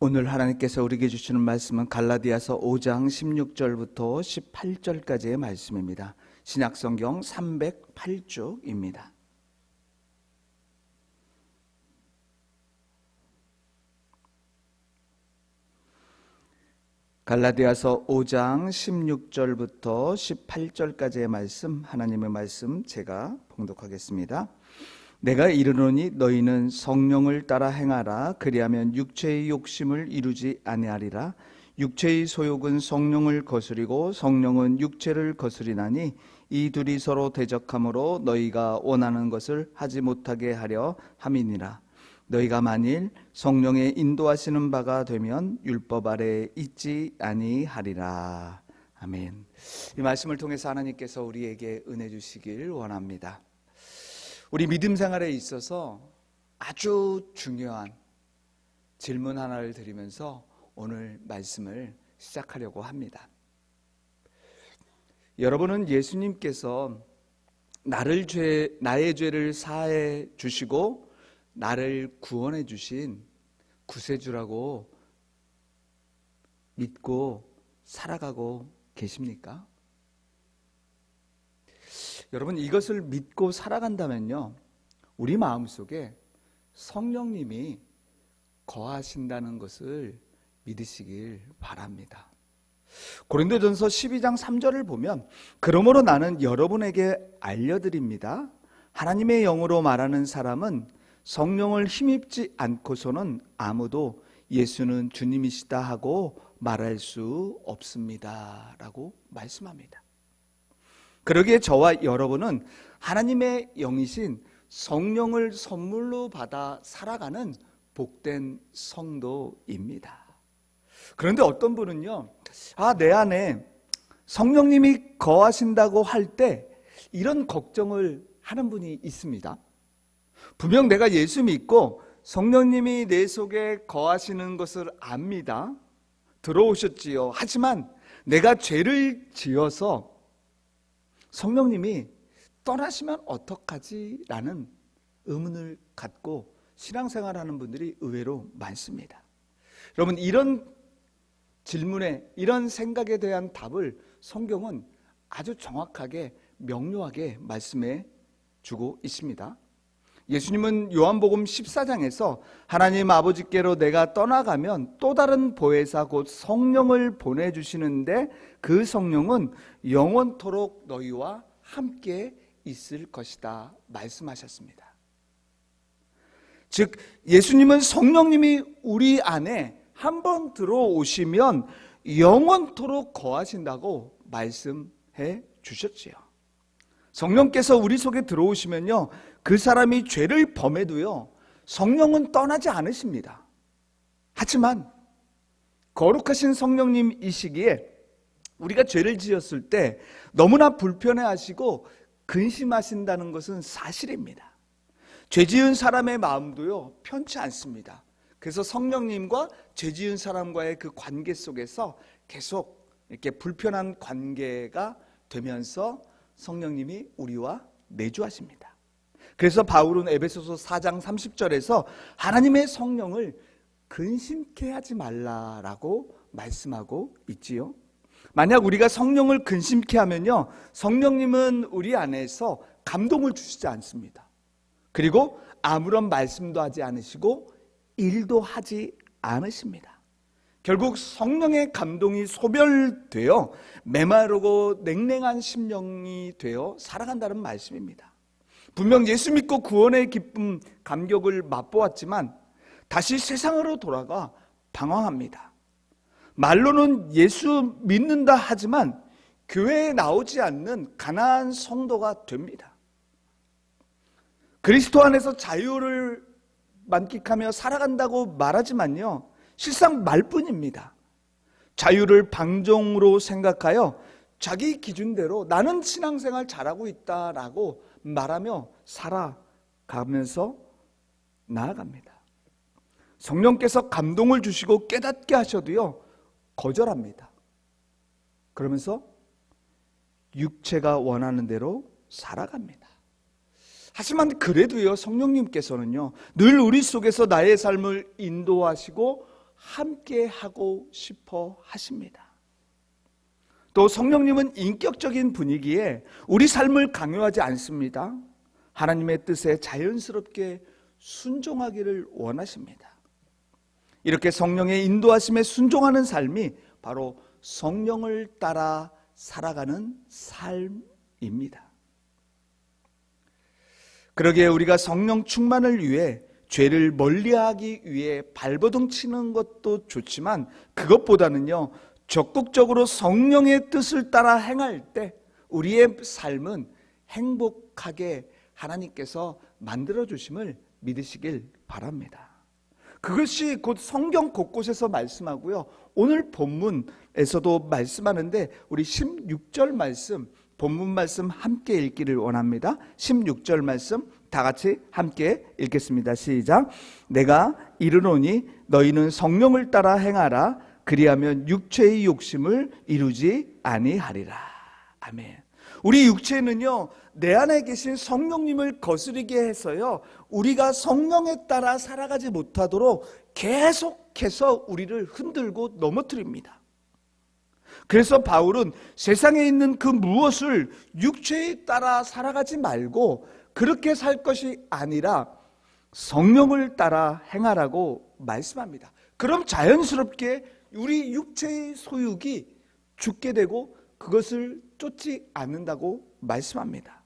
오늘 하나님께서 우리에게 주시는 말씀은 갈라디아서 5장 16절부터 18절까지의 말씀입니다. 신약성경 308쪽입니다. 갈라디아서 5장 16절부터 18절까지의 말씀 하나님의 말씀 제가 봉독하겠습니다. 내가 이르노니 너희는 성령을 따라 행하라. 그리하면 육체의 욕심을 이루지 아니하리라. 육체의 소욕은 성령을 거스리고 성령은 육체를 거스리나니 이 둘이 서로 대적하므로 너희가 원하는 것을 하지 못하게 하려 함이니라. 너희가 만일 성령의 인도하시는 바가 되면 율법 아래 있지 아니하리라. 아멘. 이 말씀을 통해서 하나님께서 우리에게 은혜 주시길 원합니다 우리 믿음 생활에 있어서 아주 중요한 질문 하나를 드리면서 오늘 말씀을 시작하려고 합니다. 여러분은 예수님께서 나를 죄, 나의 죄를 사해 주시고 나를 구원해 주신 구세주라고 믿고 살아가고 계십니까? 여러분 이것을 믿고 살아간다면요. 우리 마음속에 성령님이 거하신다는 것을 믿으시길 바랍니다. 고린도전서 12장 3절을 보면 그러므로 나는 여러분에게 알려드립니다. 하나님의 영으로 말하는 사람은 성령을 힘입지 않고서는 아무도 예수는 주님이시다 하고 말할 수 없습니다. 라고 말씀합니다. 그러기에 저와 여러분은 하나님의 영이신 성령을 선물로 받아 살아가는 복된 성도입니다. 그런데 어떤 분은요, 아, 내 안에 성령님이 거하신다고 할 때 이런 걱정을 하는 분이 있습니다. 분명 내가 예수 믿고 성령님이 내 속에 거하시는 것을 압니다. 들어오셨지요. 하지만 내가 죄를 지어서 성령님이 떠나시면 어떡하지? 라는 의문을 갖고 신앙생활하는 분들이 의외로 많습니다. 여러분 이런 질문에 이런 생각에 대한 답을 성경은 아주 정확하게 명료하게 말씀해 주고 있습니다. 예수님은 요한복음 14장에서 하나님 아버지께로 내가 떠나가면 또 다른 보혜사 곧 성령을 보내주시는데 그 성령은 영원토록 너희와 함께 있을 것이다 말씀하셨습니다. 즉 예수님은 성령님이 우리 안에 한 번 들어오시면 영원토록 거하신다고 말씀해 주셨지요. 성령께서 우리 속에 들어오시면요. 그 사람이 죄를 범해도요. 성령은 떠나지 않으십니다. 하지만 거룩하신 성령님 이 시기에 우리가 죄를 지었을 때 너무나 불편해 하시고 근심하신다는 것은 사실입니다. 죄 지은 사람의 마음도요, 편치 않습니다. 그래서 성령님과 죄 지은 사람과의 그 관계 속에서 계속 이렇게 불편한 관계가 되면서 성령님이 우리와 내주하십니다. 그래서 바울은 에베소서 4장 30절에서 하나님의 성령을 근심케 하지 말라라고 말씀하고 있지요. 만약 우리가 성령을 근심케 하면요. 성령님은 우리 안에서 감동을 주시지 않습니다. 그리고 아무런 말씀도 하지 않으시고 일도 하지 않으십니다. 결국 성령의 감동이 소멸되어 메마르고 냉랭한 심령이 되어 살아간다는 말씀입니다. 분명 예수 믿고 구원의 기쁨, 감격을 맛보았지만 다시 세상으로 돌아가 방황합니다. 말로는 예수 믿는다 하지만 교회에 나오지 않는 가난한 성도가 됩니다. 그리스도 안에서 자유를 만끽하며 살아간다고 말하지만요. 실상 말뿐입니다. 자유를 방종으로 생각하여 자기 기준대로 나는 신앙생활 잘하고 있다라고 말하며 살아가면서 나아갑니다. 성령께서 감동을 주시고 깨닫게 하셔도요, 거절합니다. 그러면서 육체가 원하는 대로 살아갑니다. 하지만 그래도요, 성령님께서는요, 늘 우리 속에서 나의 삶을 인도하시고 함께 하고 싶어 하십니다. 또 성령님은 인격적인 분위기에 우리 삶을 강요하지 않습니다. 하나님의 뜻에 자연스럽게 순종하기를 원하십니다. 이렇게 성령의 인도하심에 순종하는 삶이 바로 성령을 따라 살아가는 삶입니다. 그러기에 우리가 성령 충만을 위해 죄를 멀리하기 위해 발버둥 치는 것도 좋지만 그것보다는요 적극적으로 성령의 뜻을 따라 행할 때 우리의 삶은 행복하게 하나님께서 만들어 주심을 믿으시길 바랍니다. 그것이 곧 성경 곳곳에서 말씀하고요. 오늘 본문에서도 말씀하는데 우리 16절 말씀 본문 말씀 함께 읽기를 원합니다. 16절 말씀 다 같이 함께 읽겠습니다. 시작. 내가 이르노니 너희는 성령을 따라 행하라 그리하면 육체의 욕심을 이루지 아니하리라. 아멘. 우리 육체는요, 내 안에 계신 성령님을 거스르게 해서요, 우리가 성령에 따라 살아가지 못하도록 계속해서 우리를 흔들고 넘어뜨립니다. 그래서 바울은 세상에 있는 그 무엇을 육체에 따라 살아가지 말고 그렇게 살 것이 아니라 성령을 따라 행하라고 말씀합니다. 그럼 자연스럽게 우리 육체의 소육이 죽게 되고 그것을 쫓지 않는다고 말씀합니다.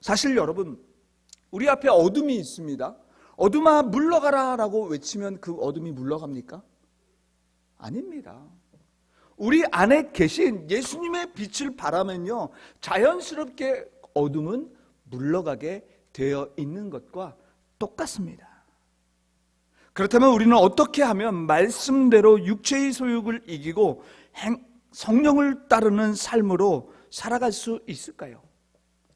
사실 여러분, 우리 앞에 어둠이 있습니다. 어둠아 물러가라 라고 외치면 그 어둠이 물러갑니까? 아닙니다. 우리 안에 계신 예수님의 빛을 바라면요, 자연스럽게 어둠은 물러가게 되어 있는 것과 똑같습니다. 그렇다면 우리는 어떻게 하면 말씀대로 육체의 소욕을 이기고 행, 성령을 따르는 삶으로 살아갈 수 있을까요?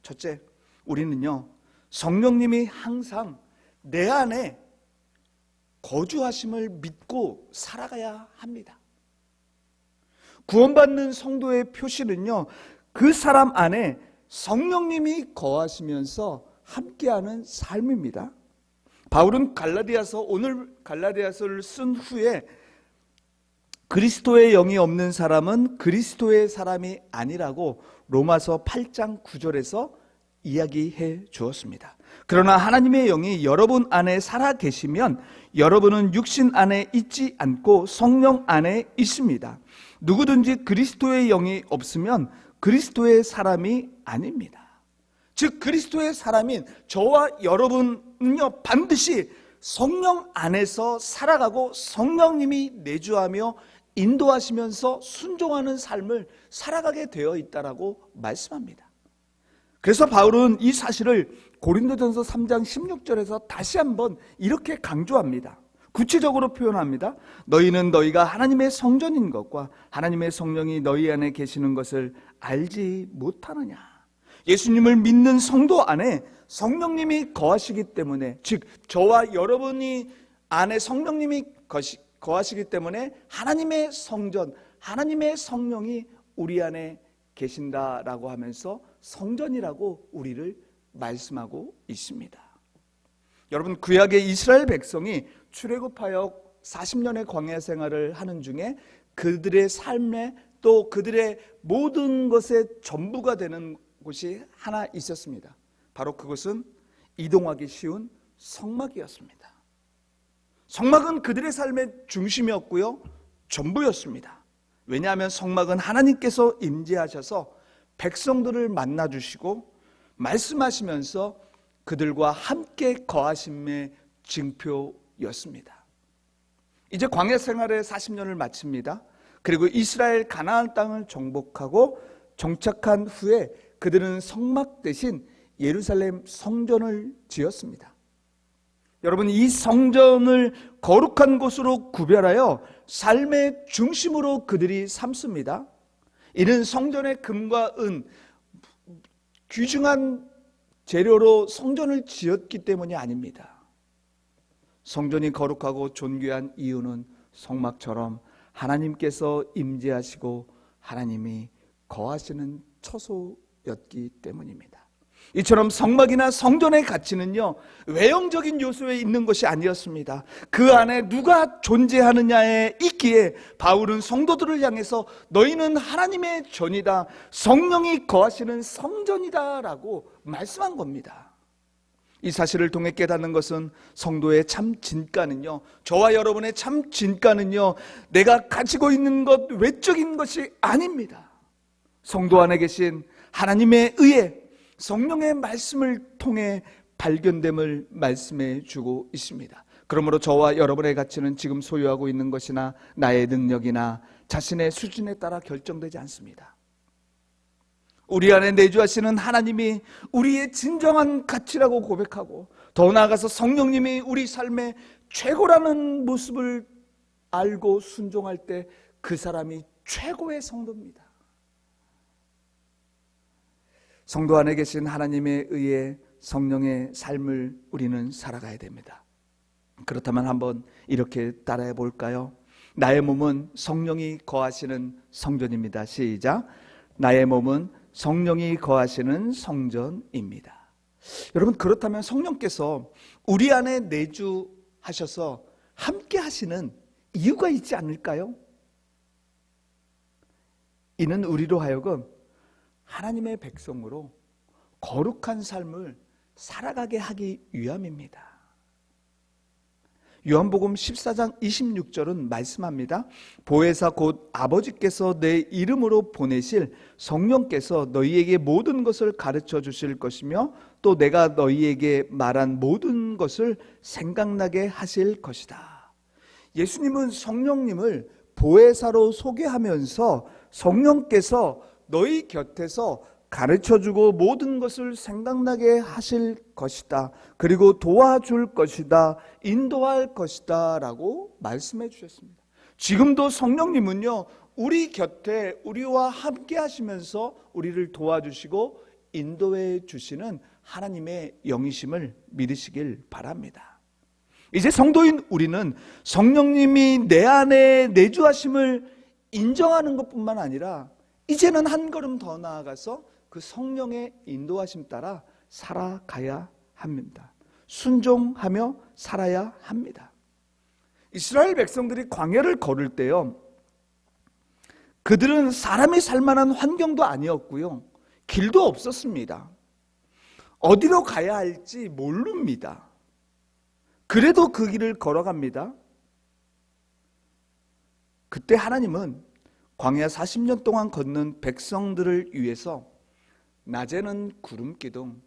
첫째, 우리는요, 성령님이 항상 내 안에 거주하심을 믿고 살아가야 합니다. 구원받는 성도의 표시는요, 그 사람 안에 성령님이 거하시면서 함께하는 삶입니다. 바울은 갈라디아서 오늘 갈라디아서를 쓴 후에 그리스도의 영이 없는 사람은 그리스도의 사람이 아니라고 로마서 8장 9절에서 이야기해 주었습니다. 그러나 하나님의 영이 여러분 안에 살아 계시면 여러분은 육신 안에 있지 않고 성령 안에 있습니다. 누구든지 그리스도의 영이 없으면 그리스도의 사람이 아닙니다. 즉 그리스도의 사람인 저와 여러분은요 반드시 성령 안에서 살아가고 성령님이 내주하며 인도하시면서 순종하는 삶을 살아가게 되어 있다라고 말씀합니다. 그래서 바울은 이 사실을 고린도전서 3장 16절에서 다시 한번 이렇게 강조합니다. 구체적으로 표현합니다. 너희는 너희가 하나님의 성전인 것과 하나님의 성령이 너희 안에 계시는 것을 알지 못하느냐. 예수님을 믿는 성도 안에 성령님이 거하시기 때문에 즉 저와 여러분이 안에 성령님이 거하시기 때문에 하나님의 성전, 하나님의 성령이 우리 안에 계신다라고 하면서 성전이라고 우리를 말씀하고 있습니다. 여러분 구약의 이스라엘 백성이 출애굽하여 40년의 광야 생활을 하는 중에 그들의 삶에 또 그들의 모든 것의 전부가 되는 곳이 하나 있었습니다. 바로 그것은 이동하기 쉬운 성막이었습니다. 성막은 그들의 삶의 중심이었고요. 전부였습니다. 왜냐하면 성막은 하나님께서 임재하셔서 백성들을 만나 주시고 말씀하시면서 그들과 함께 거하심의 증표였습니다. 이제 광야 생활의 40년을 마칩니다. 그리고 이스라엘 가나안 땅을 정복하고 정착한 후에 그들은 성막 대신 예루살렘 성전을 지었습니다. 여러분 이 성전을 거룩한 곳으로 구별하여 삶의 중심으로 그들이 삼습니다. 이는 성전의 금과 은 귀중한 재료로 성전을 지었기 때문이 아닙니다. 성전이 거룩하고 존귀한 이유는 성막처럼 하나님께서 임재하시고 하나님이 거하시는 처소 였기 때문입니다. 이처럼 성막이나 성전의 가치는요, 외형적인 요소에 있는 것이 아니었습니다. 그 안에 누가 존재하느냐에 있기에 바울은 성도들을 향해서 너희는 하나님의 전이다. 성령이 거하시는 성전이다 라고 말씀한 겁니다. 이 사실을 통해 깨닫는 것은 성도의 참 진가는요, 저와 여러분의 참 진가는요, 내가 가지고 있는 것 외적인 것이 아닙니다. 성도 안에 계신 하나님의 의에 성령의 말씀을 통해 발견됨을 말씀해 주고 있습니다. 그러므로 저와 여러분의 가치는 지금 소유하고 있는 것이나 나의 능력이나 자신의 수준에 따라 결정되지 않습니다. 우리 안에 내주하시는 하나님이 우리의 진정한 가치라고 고백하고 더 나아가서 성령님이 우리 삶의 최고라는 모습을 알고 순종할 때 그 사람이 최고의 성도입니다. 성도 안에 계신 하나님에 의해 성령의 삶을 우리는 살아가야 됩니다. 그렇다면 한번 이렇게 따라해 볼까요? 나의 몸은 성령이 거하시는 성전입니다. 시작. 나의 몸은 성령이 거하시는 성전입니다. 여러분, 그렇다면 성령께서 우리 안에 내주하셔서 함께 하시는 이유가 있지 않을까요? 이는 우리로 하여금 하나님의 백성으로 거룩한 삶을 살아가게 하기 위함입니다. 요한복음 14장 26절은 말씀합니다. 보혜사 곧 아버지께서 내 이름으로 보내실 성령께서 너희에게 모든 것을 가르쳐 주실 것이며 또 내가 너희에게 말한 모든 것을 생각나게 하실 것이다. 예수님은 성령님을 보혜사로 소개하면서 성령께서 너희 곁에서 가르쳐 주고 모든 것을 생각나게 하실 것이다. 그리고 도와줄 것이다. 인도할 것이다. 라고 말씀해 주셨습니다. 지금도 성령님은요, 우리 곁에 우리와 함께 하시면서 우리를 도와주시고 인도해 주시는 하나님의 영이심을 믿으시길 바랍니다. 이제 성도인 우리는 성령님이 내 안에 내주하심을 인정하는 것뿐만 아니라 이제는 한 걸음 더 나아가서 그 성령의 인도하심 따라 살아가야 합니다. 순종하며 살아야 합니다. 이스라엘 백성들이 광야를 걸을 때요. 그들은 사람이 살 만한 환경도 아니었고요. 길도 없었습니다. 어디로 가야 할지 모릅니다. 그래도 그 길을 걸어갑니다. 그때 하나님은 광야 40년 동안 걷는 백성들을 위해서 낮에는 구름 기둥,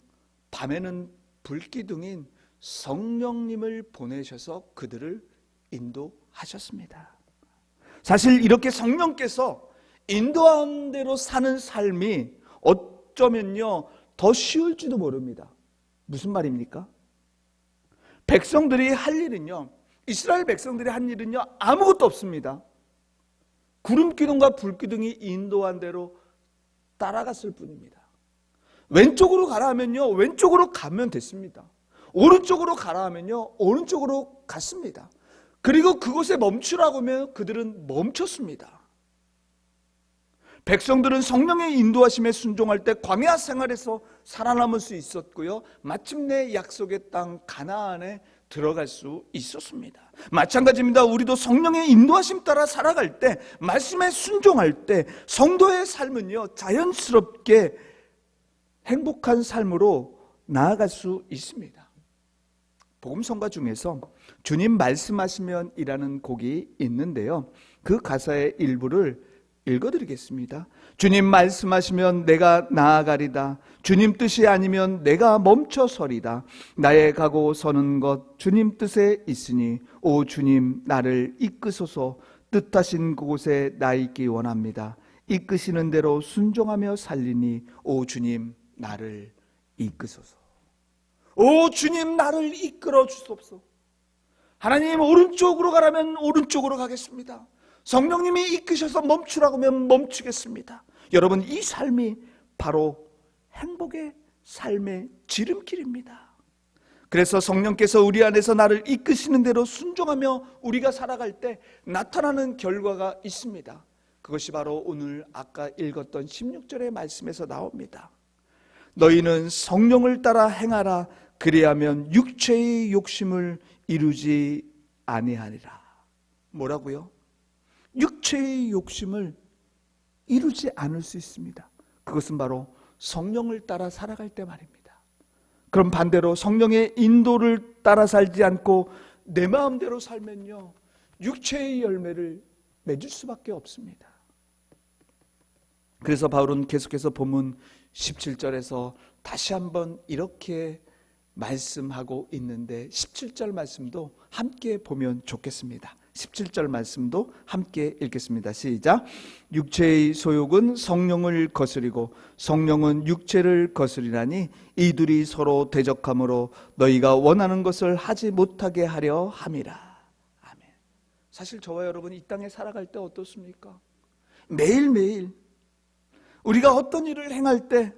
밤에는 불 기둥인 성령님을 보내셔서 그들을 인도하셨습니다. 사실 이렇게 성령께서 인도한 대로 사는 삶이 어쩌면요 더 쉬울지도 모릅니다. 무슨 말입니까? 백성들이 할 일은요 이스라엘 백성들이 한 일은요 아무것도 없습니다. 구름 기둥과 불 기둥이 인도한 대로 따라갔을 뿐입니다. 왼쪽으로 가라 하면요, 왼쪽으로 가면 됐습니다. 오른쪽으로 가라 하면요, 오른쪽으로 갔습니다. 그리고 그곳에 멈추라고 하면 그들은 멈췄습니다. 백성들은 성령의 인도하심에 순종할 때 광야 생활에서 살아남을 수 있었고요. 마침내 약속의 땅 가나안에 들어갈 수 있었습니다. 마찬가지입니다. 우리도 성령의 인도하심 따라 살아갈 때, 말씀에 순종할 때, 성도의 삶은요, 자연스럽게 행복한 삶으로 나아갈 수 있습니다. 복음성가 중에서 주님 말씀하시면이라는 곡이 있는데요. 그 가사의 일부를 읽어드리겠습니다. 주님 말씀하시면 내가 나아가리다. 주님 뜻이 아니면 내가 멈춰서리다. 나의 가고 서는 것 주님 뜻에 있으니 오 주님 나를 이끄소서 뜻하신 그곳에 나 있기 원합니다. 이끄시는 대로 순종하며 살리니 오 주님 나를 이끄소서. 오 주님 나를 이끌어 주소서. 하나님 오른쪽으로 가라면 오른쪽으로 가겠습니다. 성령님이 이끄셔서 멈추라고 하면 멈추겠습니다. 여러분 이 삶이 바로 행복의 삶의 지름길입니다. 그래서 성령께서 우리 안에서 나를 이끄시는 대로 순종하며 우리가 살아갈 때 나타나는 결과가 있습니다. 그것이 바로 오늘 아까 읽었던 16절의 말씀에서 나옵니다. 너희는 성령을 따라 행하라 그리하면 육체의 욕심을 이루지 아니하리라. 뭐라고요? 육체의 욕심을 이루지 않을 수 있습니다. 그것은 바로 성령을 따라 살아갈 때 말입니다. 그럼 반대로 성령의 인도를 따라 살지 않고 내 마음대로 살면요. 육체의 열매를 맺을 수밖에 없습니다. 그래서 바울은 계속해서 본문 17절에서 다시 한번 이렇게 말씀하고 있는데 17절 말씀도 함께 보면 좋겠습니다. 17절 말씀도 함께 읽겠습니다. 시작. 육체의 소욕은 성령을 거스리고 성령은 육체를 거스리나니 이들이 서로 대적함으로 너희가 원하는 것을 하지 못하게 하려 함이라. 아멘. 사실 저와 여러분 이 땅에 살아갈 때 어떻습니까? 매일매일 우리가 어떤 일을 행할 때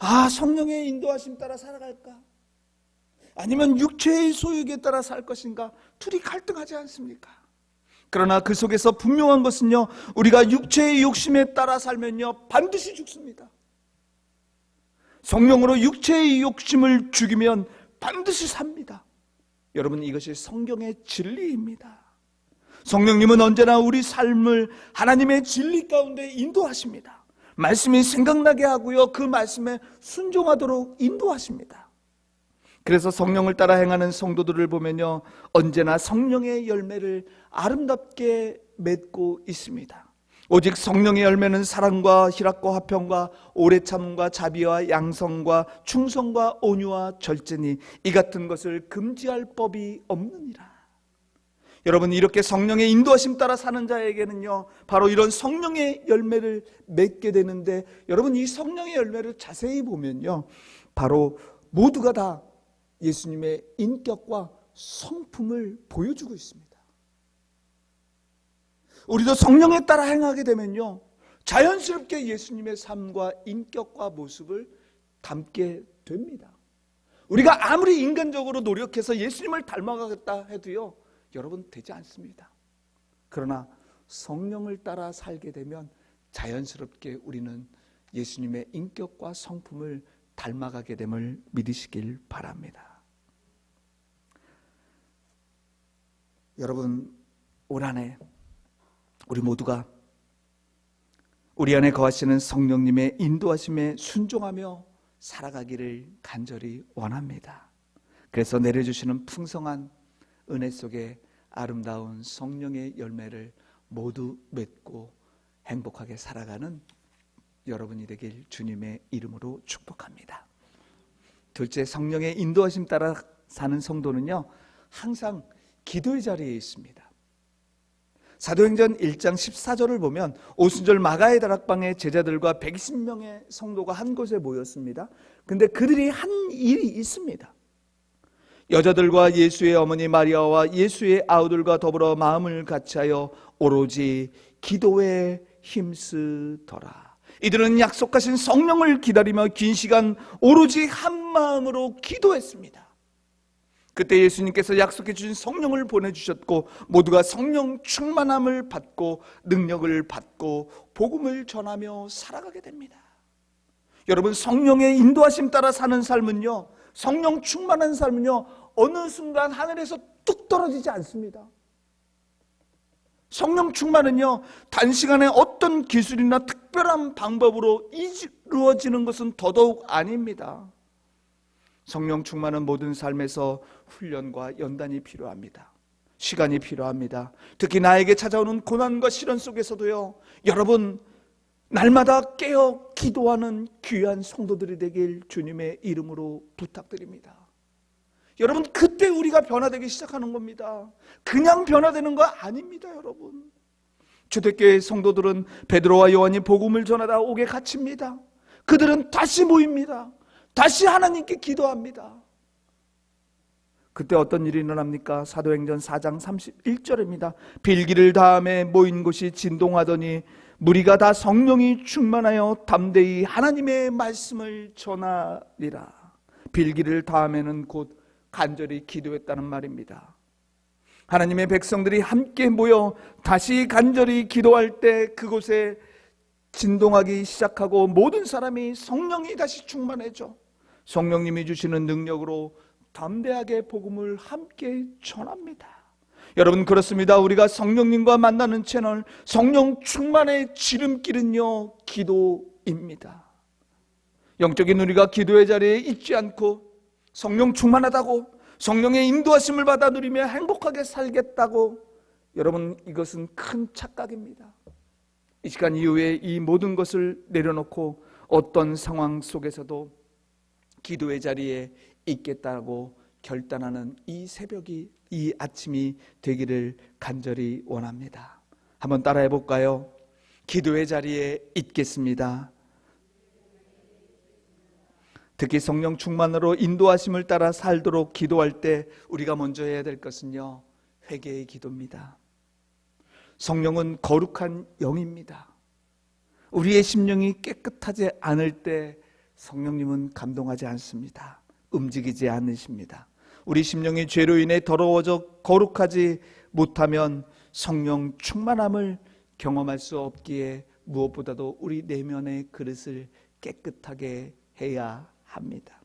아, 성령의 인도하심 따라 살아갈까? 아니면 육체의 소욕에 따라 살 것인가? 둘이 갈등하지 않습니까? 그러나 그 속에서 분명한 것은요, 우리가 육체의 욕심에 따라 살면요, 반드시 죽습니다. 성령으로 육체의 욕심을 죽이면 반드시 삽니다. 여러분, 이것이 성경의 진리입니다. 성령님은 언제나 우리 삶을 하나님의 진리 가운데 인도하십니다. 말씀이 생각나게 하고요, 그 말씀에 순종하도록 인도하십니다. 그래서 성령을 따라 행하는 성도들을 보면요. 언제나 성령의 열매를 아름답게 맺고 있습니다. 오직 성령의 열매는 사랑과 희락과 화평과 오래 참음과 자비와 양성과 충성과 온유와 절제니 이 같은 것을 금지할 법이 없느니라. 여러분 이렇게 성령의 인도하심 따라 사는 자에게는요 바로 이런 성령의 열매를 맺게 되는데 여러분 이 성령의 열매를 자세히 보면요 바로 모두가 다 예수님의 인격과 성품을 보여주고 있습니다. 우리도 성령에 따라 행하게 되면요. 자연스럽게 예수님의 삶과 인격과 모습을 담게 됩니다. 우리가 아무리 인간적으로 노력해서 예수님을 닮아가겠다 해도요. 여러분 되지 않습니다. 그러나 성령을 따라 살게 되면 자연스럽게 우리는 예수님의 인격과 성품을 닮아가게 됨을 믿으시길 바랍니다. 여러분, 올 한해 우리 모두가 우리 안에 거하시는 성령님의 인도하심에 순종하며 살아가기를 간절히 원합니다. 그래서 내려주시는 풍성한 은혜 속에 아름다운 성령의 열매를 모두 맺고 행복하게 살아가는 여러분이 되길 주님의 이름으로 축복합니다. 둘째, 성령의 인도하심 따라 사는 성도는요, 항상 기도의 자리에 있습니다. 사도행전 1장 14절을 보면 오순절 마가의 다락방에 제자들과 120명의 성도가 한 곳에 모였습니다. 근데 그들이 한 일이 있습니다. 여자들과 예수의 어머니 마리아와 예수의 아우들과 더불어 마음을 같이하여 오로지 기도에 힘쓰더라. 이들은 약속하신 성령을 기다리며 긴 시간 오로지 한 마음으로 기도했습니다. 그때 예수님께서 약속해 주신 성령을 보내주셨고 모두가 성령 충만함을 받고 능력을 받고 복음을 전하며 살아가게 됩니다. 여러분 성령의 인도하심 따라 사는 삶은요 성령 충만한 삶은요 어느 순간 하늘에서 뚝 떨어지지 않습니다. 성령 충만은요 단시간에 어떤 기술이나 특별한 방법으로 이루어지는 것은 더더욱 아닙니다. 성령 충만은 모든 삶에서 훈련과 연단이 필요합니다. 시간이 필요합니다. 특히 나에게 찾아오는 고난과 시련 속에서도요, 여러분, 날마다 깨어 기도하는 귀한 성도들이 되길 주님의 이름으로 부탁드립니다. 여러분, 그때 우리가 변화되기 시작하는 겁니다. 그냥 변화되는 거 아닙니다, 여러분. 초대교회 성도들은 베드로와 요한이 복음을 전하다 옥에 갇힙니다. 그들은 다시 모입니다. 다시 하나님께 기도합니다. 그때 어떤 일이 일어납니까? 사도행전 4장 31절입니다. 빌기를 다음에 모인 곳이 진동하더니 무리가 다 성령이 충만하여 담대히 하나님의 말씀을 전하리라. 빌기를 다음에는 곧 간절히 기도했다는 말입니다. 하나님의 백성들이 함께 모여 다시 간절히 기도할 때 그곳에 진동하기 시작하고 모든 사람이 성령이 다시 충만해져 성령님이 주시는 능력으로 담대하게 복음을 함께 전합니다. 여러분 그렇습니다. 우리가 성령님과 만나는 채널 성령 충만의 지름길은요 기도입니다. 영적인 우리가 기도의 자리에 있지 않고 성령 충만하다고 성령의 인도하심을 받아 누리며 행복하게 살겠다고 여러분 이것은 큰 착각입니다. 이 시간 이후에 이 모든 것을 내려놓고 어떤 상황 속에서도 기도의 자리에 있겠다고 결단하는 이 새벽이 이 아침이 되기를 간절히 원합니다. 한번 따라해 볼까요? 기도의 자리에 있겠습니다. 특히 성령 충만으로 인도하심을 따라 살도록 기도할 때 우리가 먼저 해야 될 것은요. 회개의 기도입니다. 성령은 거룩한 영입니다. 우리의 심령이 깨끗하지 않을 때 성령님은 감동하지 않습니다. 움직이지 않으십니다. 우리 심령이 죄로 인해 더러워져 거룩하지 못하면 성령 충만함을 경험할 수 없기에 무엇보다도 우리 내면의 그릇을 깨끗하게 해야 합니다.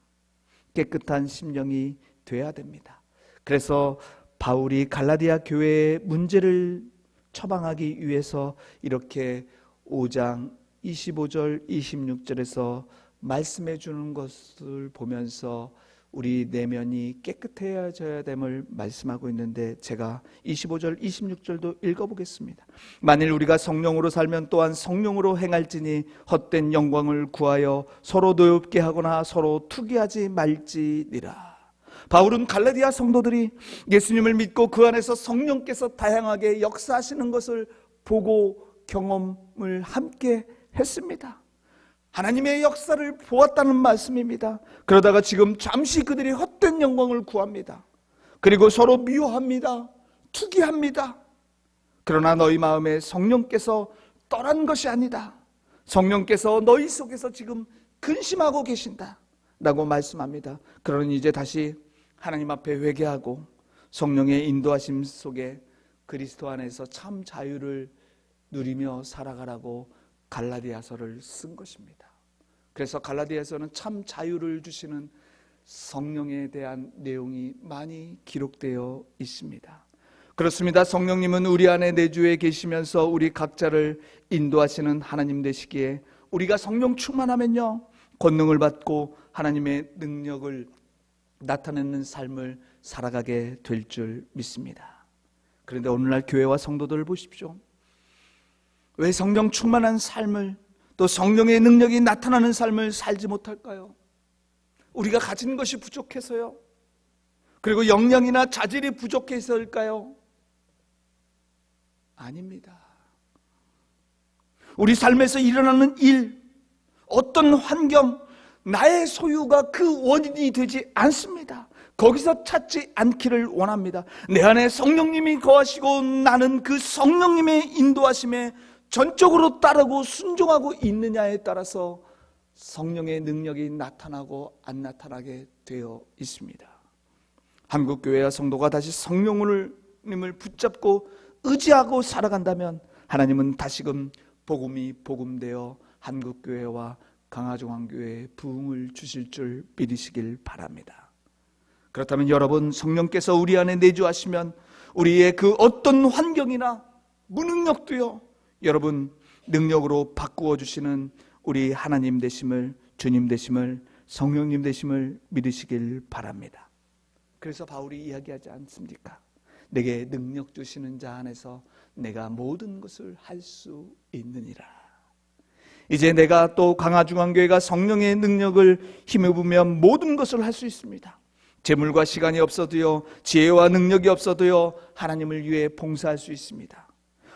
깨끗한 심령이 돼야 됩니다. 그래서 바울이 갈라디아 교회의 문제를 처방하기 위해서 이렇게 5장 25절 26절에서 말씀해 주는 것을 보면서 우리 내면이 깨끗해져야 됨을 말씀하고 있는데 제가 25절 26절도 읽어 보겠습니다. 만일 우리가 성령으로 살면 또한 성령으로 행할지니 헛된 영광을 구하여 서로 노엽게 하거나 서로 투기하지 말지니라. 바울은 갈라디아 성도들이 예수님을 믿고 그 안에서 성령께서 다양하게 역사하시는 것을 보고 경험을 함께 했습니다. 하나님의 역사를 보았다는 말씀입니다. 그러다가 지금 잠시 그들이 헛된 영광을 구합니다. 그리고 서로 미워합니다. 투기합니다. 그러나 너희 마음에 성령께서 떠난 것이 아니다. 성령께서 너희 속에서 지금 근심하고 계신다. 라고 말씀합니다. 그러니 이제 다시 하나님 앞에 회개하고 성령의 인도하심 속에 그리스도 안에서 참 자유를 누리며 살아가라고 갈라디아서를 쓴 것입니다. 그래서 갈라디아서는 참 자유를 주시는 성령에 대한 내용이 많이 기록되어 있습니다. 그렇습니다. 성령님은 우리 안에 내주에 계시면서 우리 각자를 인도하시는 하나님 되시기에 우리가 성령 충만하면요. 권능을 받고 하나님의 능력을 나타내는 삶을 살아가게 될 줄 믿습니다. 그런데 오늘날 교회와 성도들을 보십시오. 왜 성령 충만한 삶을 또 성령의 능력이 나타나는 삶을 살지 못할까요? 우리가 가진 것이 부족해서요? 그리고 역량이나 자질이 부족해서일까요? 아닙니다. 우리 삶에서 일어나는 일, 어떤 환경, 나의 소유가 그 원인이 되지 않습니다. 거기서 찾지 않기를 원합니다. 내 안에 성령님이 거하시고 나는 그 성령님의 인도하심에 전적으로 따르고 순종하고 있느냐에 따라서 성령의 능력이 나타나고 안 나타나게 되어 있습니다. 한국 교회와 성도가 다시 성령님을 붙잡고 의지하고 살아간다면 하나님은 다시금 복음이 복음되어 한국 교회와 강화중앙 교회에 부흥을 주실 줄 믿으시길 바랍니다. 그렇다면 여러분 성령께서 우리 안에 내주하시면 우리의 그 어떤 환경이나 무능력도요 여러분 능력으로 바꾸어 주시는 우리 하나님 되심을 주님 되심을 성령님 되심을 믿으시길 바랍니다. 그래서 바울이 이야기하지 않습니까? 내게 능력 주시는 자 안에서 내가 모든 것을 할 수 있느니라. 이제 내가 또 강화중앙교회가 성령의 능력을 힘입으면 모든 것을 할 수 있습니다. 재물과 시간이 없어도요, 지혜와 능력이 없어도요, 하나님을 위해 봉사할 수 있습니다.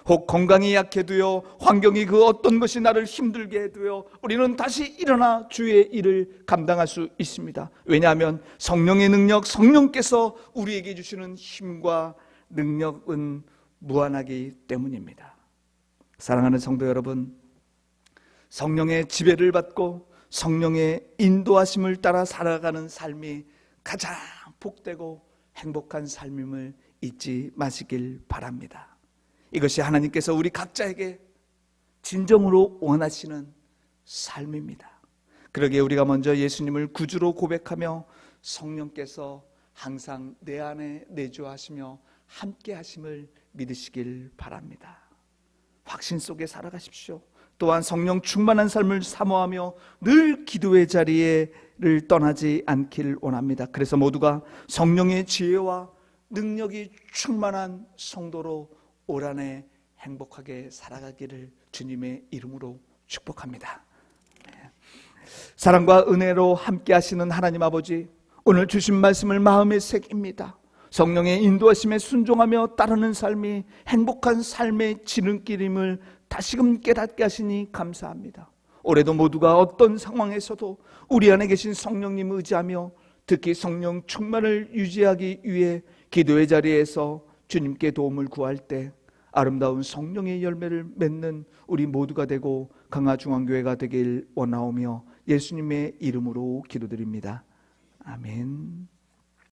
혹 건강이 약해도요, 환경이 그 어떤 것이 나를 힘들게 해도요, 우리는 다시 일어나 주의 일을 감당할 수 있습니다. 왜냐하면 성령의 능력, 성령께서 우리에게 주시는 힘과 능력은 무한하기 때문입니다. 사랑하는 성도 여러분, 성령의 지배를 받고 성령의 인도하심을 따라 살아가는 삶이 가장 복되고 행복한 삶임을 잊지 마시길 바랍니다. 이것이 하나님께서 우리 각자에게 진정으로 원하시는 삶입니다. 그러기에 우리가 먼저 예수님을 구주로 고백하며 성령께서 항상 내 안에 내주하시며 함께 하심을 믿으시길 바랍니다. 확신 속에 살아가십시오. 또한 성령 충만한 삶을 사모하며 늘 기도의 자리에를 떠나지 않길 원합니다. 그래서 모두가 성령의 지혜와 능력이 충만한 성도로 올 한 해 행복하게 살아가기를 주님의 이름으로 축복합니다. 사랑과 은혜로 함께 하시는 하나님 아버지, 오늘 주신 말씀을 마음에 새깁니다. 성령의 인도하심에 순종하며 따르는 삶이 행복한 삶의 지름길임을 다시금 깨닫게 하시니 감사합니다. 올해도 모두가 어떤 상황에서도 우리 안에 계신 성령님 의지하며 특히 성령 충만을 유지하기 위해 기도의 자리에서 주님께 도움을 구할 때 아름다운 성령의 열매를 맺는 우리 모두가 되고 강화중앙교회가 되길 원하오며 예수님의 이름으로 기도드립니다. 아멘.